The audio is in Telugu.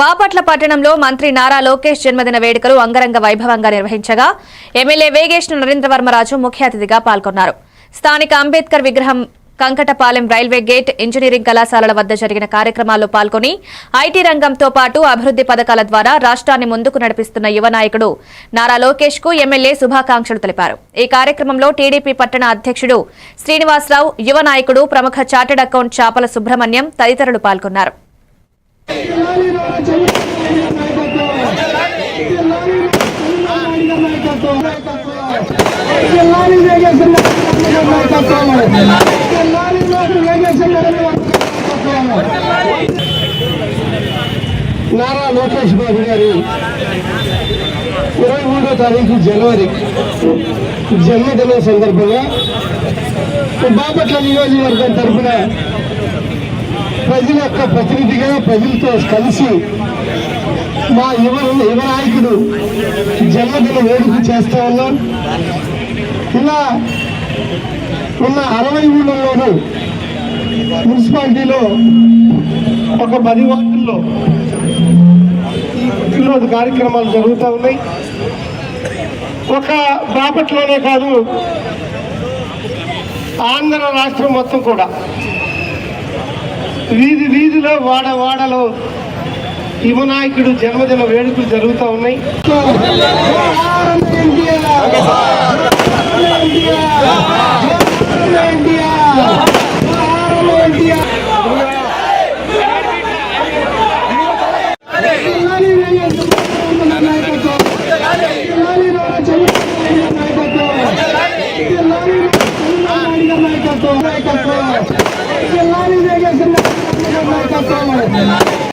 బాపట్ల పట్టణంలో మంత్రి నారా లోకేష్ జన్మదిన వేడుకలు అంగరంగ వైభవంగా నిర్వహించగా ఎమ్మెల్యే వేగేష్ నరేంద్రవర్మరాజు ముఖ్య అతిథిగా పాల్గొన్నారు. స్థానిక అంబేద్కర్ విగ్రహం కంకటపాలెం రైల్వే గేట్ ఇంజనీరింగ్ కళాశాలల వద్ద జరిగిన కార్యక్రమాల్లో పాల్గొని ఐటీ రంగంతో పాటు అభివృద్ది పథకాల ద్వారా రాష్ట్రాన్ని ముందుకు నడిపిస్తున్న యువ నాయకుడు నారా లోకేష్కు ఎమ్మెల్యే శుభాకాంక్షలు తెలిపారు. ఈ కార్యక్రమంలో టీడీపీ పట్టణ అధ్యక్షుడు శ్రీనివాసరావు యువ నాయకుడు ప్రముఖ చార్టెడ్ అకౌంట్ చాపల సుబ్రహ్మణ్యం తదితరులు పాల్గొన్నారు. నారా లోకేష్ బాబు గారి ఇరవై మూడో తారీఖు జనవరి జన్మదినం సందర్భంగా బాపట్ల నియోజకవర్గం తరఫున ప్రజల యొక్క ప్రతినిధిగా ప్రజలతో కలిసి మా యువ యువ నాయకుడు జన్మదిన వేడుక చేస్తూ ఉన్నాం. ఇలా ఉన్న అరవై ఊళ్ళలోనూ మున్సిపాలిటీలో ఒక పది వార్డుల్లో ఈరోజు కార్యక్రమాలు జరుగుతూ ఉన్నాయి. ఒక బాపట్లోనే కాదు ఆంధ్ర రాష్ట్రం మొత్తం కూడా వీధి వీధిలో వాడ వాడలో యువనాయకుడు జన్మదిన వేడుకలు జరుగుతూ ఉన్నాయి.